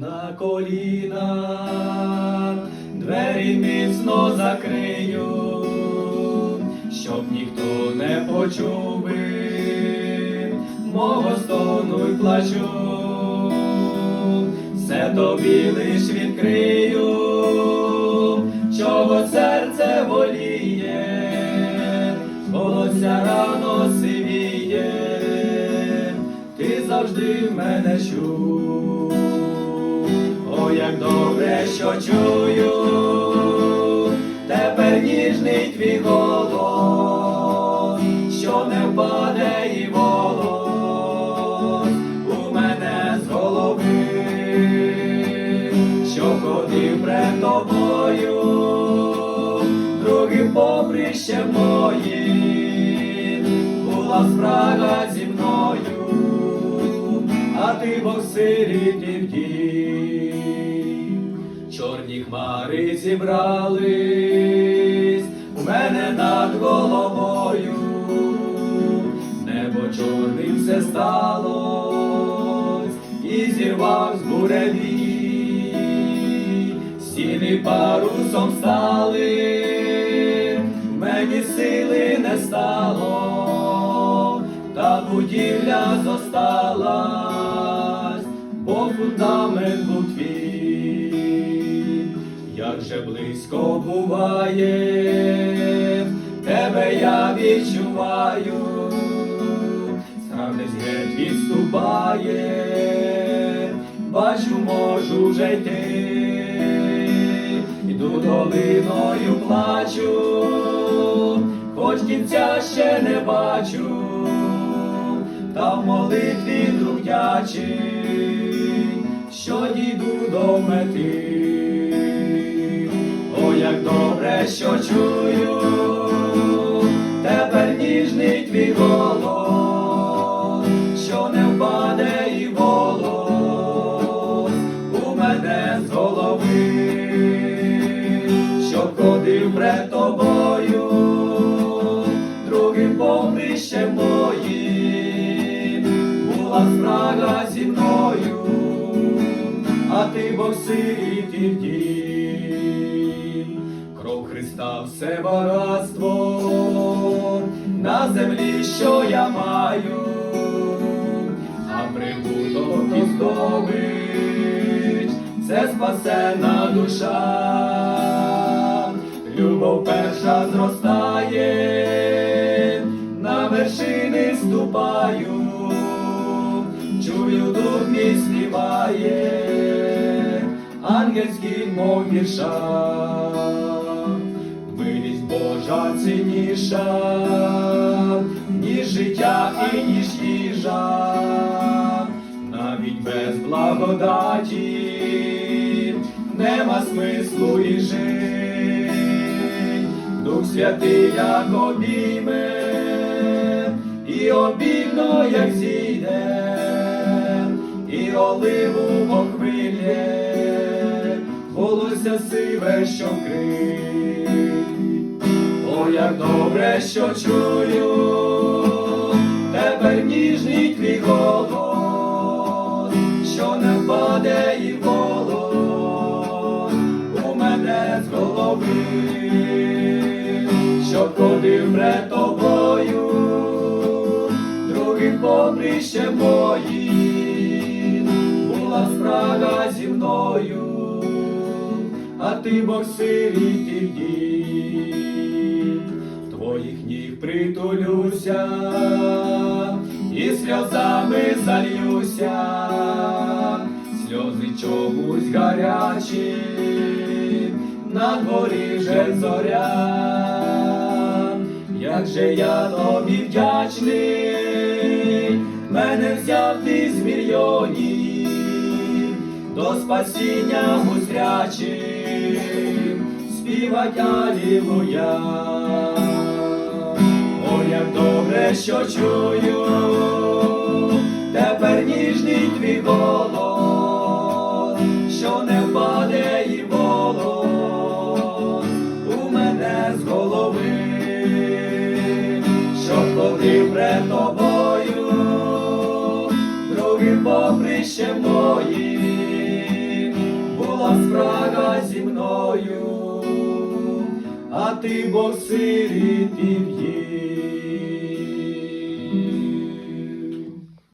на коліна, двері міцно закрию, щоб ніхто не почув мого стону й плачу, все тобі лиш відкрию, чого серце воліє, волосся рано сивіє, ти завжди мене чув. Як добре, що чую, тепер ніжний твій голос, що не впаде і волос у мене з голови, що ходив пред тобою, другим поприщем моїм, була спрага зі мною, ти Бог сиріти вдів. Чорні хмари зібрались у мене над головою, небо чорним все сталось і зірвав з буревій, стіни парусом стали, мені сили не стало, та будівля зосталась, бо фундамент був твій, як же близько буває, тебе я відчуваю, страх десь геть відступає, бачу, можу вже йти, іду долиною плачу, хоч кінця ще не бачу, та в молитві що дійду до мети. О, як добре, що чую, тепер ніжний твій голос, що не впаде і волос у мене з голови, що ходив пред тобою, другим поприщем моїм, була спрага зі мною, ти Бог сиріти вдім. Кров Христа все багатство. На землі, що я маю, а прибуток і здобич це спасена душа, любов перша зростає, на вершини ступаю, ангельський мов вірша, милість Божа цінніша, ніж життя і ніж їжа, навіть без благодаті нема смислу і жить. Дух святий, як обійме, і обільно, як зійде, і оливу охвилє, волосся сиве, що вкрить. О, як добре, що чую, тепер ніжний твій голос, що не впаде і волос у мене з голови, що ходив пред тобою, другим поприщем моїм, була спрага зі мною, ти Бог сиріти вдів, твоїх ніг притулюся, і сльозами зальюся, сльози чомусь гарячі, на дворі вже зоря, як же я тобі вдячний, мене взяв ти з мільйонів, до спасіння густрячим, співать алілуя. О, як добре, що чую, тепер ніжний твій голос, що не впаде і волос у мене з голови, що ходив пред тобою, другим поприщем моїм, спрага зі мною, а ти Бог ти їв.